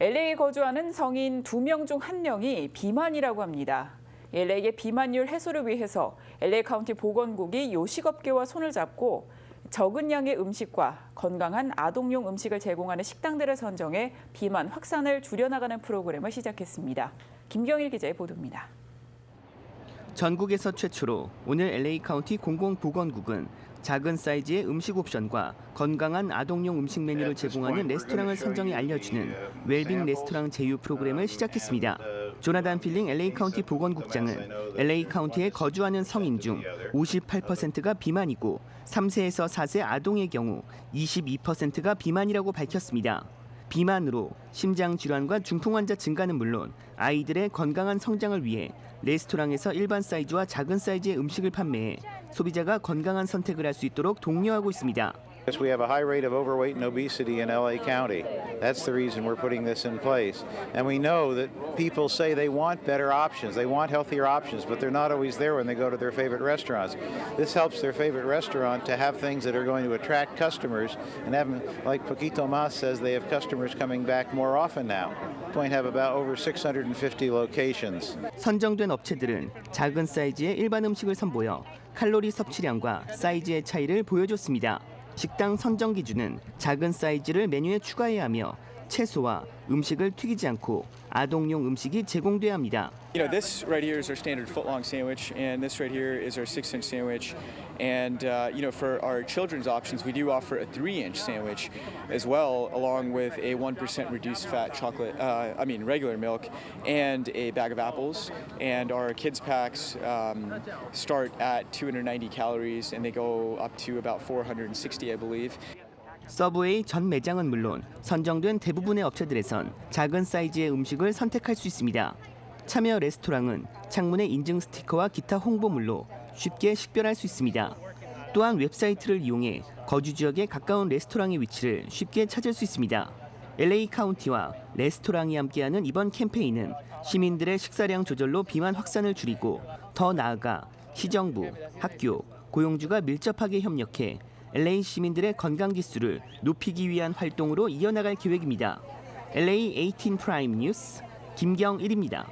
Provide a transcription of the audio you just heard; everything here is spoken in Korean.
LA에 거주하는 성인 2명 중 1명이 비만이라고 합니다. LA의 비만율 해소를 위해서 LA 카운티 보건국이 요식업계와 손을 잡고 적은 양의 음식과 건강한 아동용 음식을 제공하는 식당들을 선정해 비만 확산을 줄여나가는 프로그램을 시작했습니다. 김경일 기자의 보도입니다. 전국에서 최초로 오늘 LA 카운티 공공보건국은 작은 사이즈의 음식 옵션과 건강한 아동용 음식 메뉴를 제공하는 레스토랑을 선정해 알려주는 웰빙 레스토랑 제휴 프로그램을 시작했습니다. 조나단 필링 LA 카운티 보건국장은 LA 카운티에 거주하는 성인 중 58%가 비만이고 3세에서 4세 아동의 경우 22%가 비만이라고 밝혔습니다. 비만으로 심장 질환과 중풍 환자 증가는 물론 아이들의 건강한 성장을 위해 레스토랑에서 일반 사이즈와 작은 사이즈의 음식을 판매해 소비자가 건강한 선택을 할 수 있도록 독려하고 있습니다. Yes, we have a high rate of overweight and obesity in LA County. That's the reason we're putting this in place. And we know that people say they want better options, they want healthier options, but they're not always there when they go to their favorite restaurants. This helps their favorite restaurant to have things that are going to attract customers and have, like Paquito Mas says, they have customers coming back more often now. Point have about over 650 locations. 선정된 업체들은 작은 사이즈의 일반 음식을 선보여 칼로리 섭취량과 사이즈의 차이를 보여줬습니다. 식당 선정 기준은 작은 사이즈를 메뉴에 추가해야 하며 채소와 음식을 튀기지 않고 아동용 음식이 제공돼야 합니다. You know, this right here is our standard footlong sandwich, and this right here is our six-inch sandwich. And uh, you know, for our children's options, we do offer a three-inch sandwich as well, along with a one percent reduced fat chocolate. Uh, I mean, regular milk, and a bag of apples. And our kids packs um, start at 290 calories, and they go up to about 460, I believe. 서브웨이 전 매장은 물론 선정된 대부분의 업체들에선 작은 사이즈의 음식을 선택할 수 있습니다. 참여 레스토랑은 창문에 인증 스티커와 기타 홍보물로 쉽게 식별할 수 있습니다. 또한 웹사이트를 이용해 거주 지역에 가까운 레스토랑의 위치를 쉽게 찾을 수 있습니다. LA 카운티와 레스토랑이 함께하는 이번 캠페인은 시민들의 식사량 조절로 비만 확산을 줄이고 더 나아가 시정부, 학교, 고용주가 밀접하게 협력해 LA 시민들의 건강 지수를 높이기 위한 활동으로 이어나갈 계획입니다. LA 18 프라임 뉴스 김경일입니다.